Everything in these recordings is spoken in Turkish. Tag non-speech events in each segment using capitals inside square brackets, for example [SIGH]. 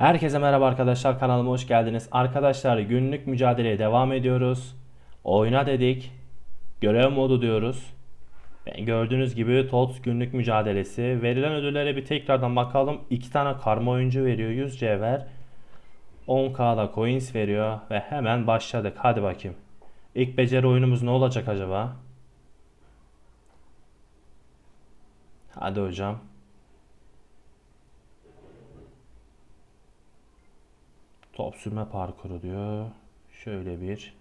Herkese merhaba arkadaşlar kanalıma hoş geldiniz. Arkadaşlar günlük mücadeleye devam ediyoruz. Oyna dedik. Görev modu diyoruz. Gördüğünüz gibi TOTS günlük mücadelesi. Verilen ödüllere bir tekrardan bakalım. 2 tane karma oyuncu veriyor 100 cevher. 10k'da coins veriyor ve hemen başladık. Hadi bakayım. İlk beceri oyunumuz ne olacak acaba? Hadi hocam. Top sürme parkuru diyor. Şöyle bir.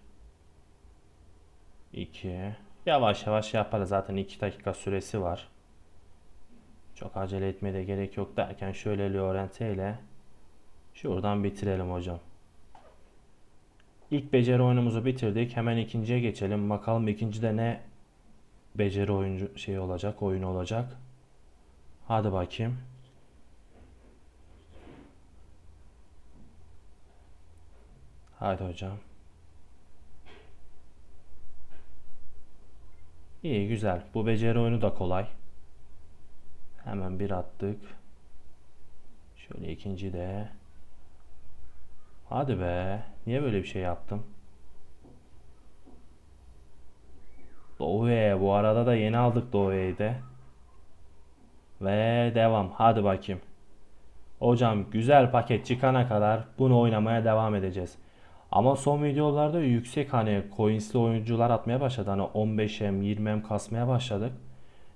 iki. Yavaş yavaş yaparız. Zaten 2 dakika süresi var. Çok acele etmeye de gerek yok derken şöyle Llorente ile şuradan bitirelim hocam. İlk beceri oyunumuzu bitirdik. Hemen ikinciye geçelim. Bakalım ikincide ne beceri oyuncu şey olacak, oyun olacak. Hadi bakayım. Hadi hocam. İyi güzel. Bu beceri oyunu da kolay. Hemen bir attık. Şöyle ikinci de. Hadi be. Niye böyle bir şey yaptım? Doğu'ya bu arada da yeni aldık Doğu'yu de. Ve devam. Hadi bakayım. Hocam güzel paket çıkana kadar bunu oynamaya devam edeceğiz. Ama son videolarda yüksek hani coinsli oyuncular atmaya başladı. Hani 15M 20M kasmaya başladık.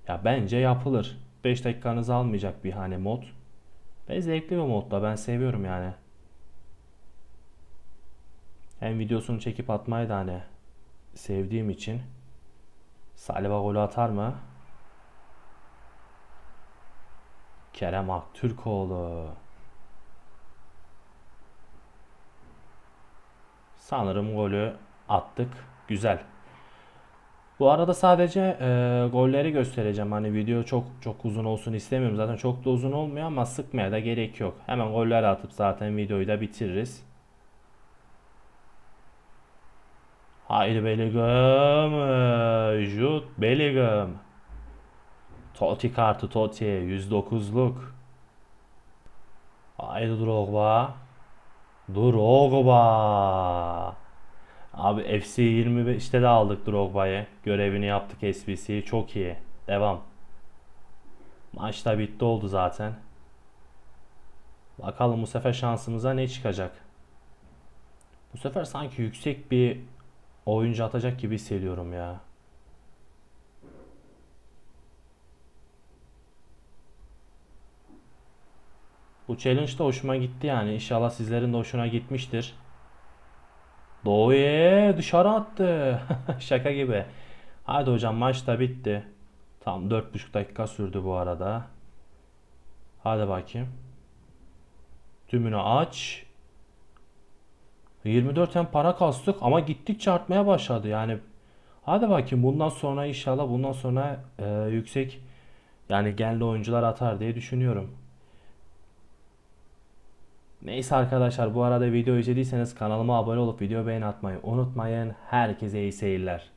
Ya bence yapılır. 5 dakikanızı almayacak bir hani mod. Ve zevkli bir modda ben seviyorum yani. Hem videosunu çekip atmayı da hani sevdiğim için. Saliba golü atar mı? Kerem Aktürkoğlu. Sanırım golü attık. Güzel. Bu arada sadece e, golleri göstereceğim. Hani video çok çok uzun olsun istemiyorum. Zaten çok da uzun olmuyor ama sıkmaya da gerek yok. Hemen goller atıp zaten videoyu da bitiririz. Haydi Bellingham. e, Jude Bellingham. Totti kartı Totti. 109'luk. Haydi Drogba. Drogba. Abi FC 25'te de aldık Drogba'yı. Görevini yaptık SBC'yi. Çok iyi. Devam. Maç da bitti oldu zaten. Bakalım bu sefer şansımıza ne çıkacak. Bu sefer sanki yüksek bir oyuncu atacak gibi hissediyorum ya. Bu challenge da hoşuma gitti yani. İnşallah sizlerin de hoşuna gitmiştir. Doğu'ya dışarı attı. [LAUGHS] Şaka gibi. Hadi hocam maç da bitti. Tam 4,5 dakika sürdü bu arada. Hadi bakayım. Tümünü aç. 24 hem para kastık ama gittikçe artmaya başladı. Yani hadi bakayım bundan sonra inşallah bundan sonra e, yüksek yani genli oyuncular atar diye düşünüyorum. Neyse arkadaşlar bu arada video izlediyseniz kanalıma abone olup video beğeni atmayı unutmayın. Herkese iyi seyirler.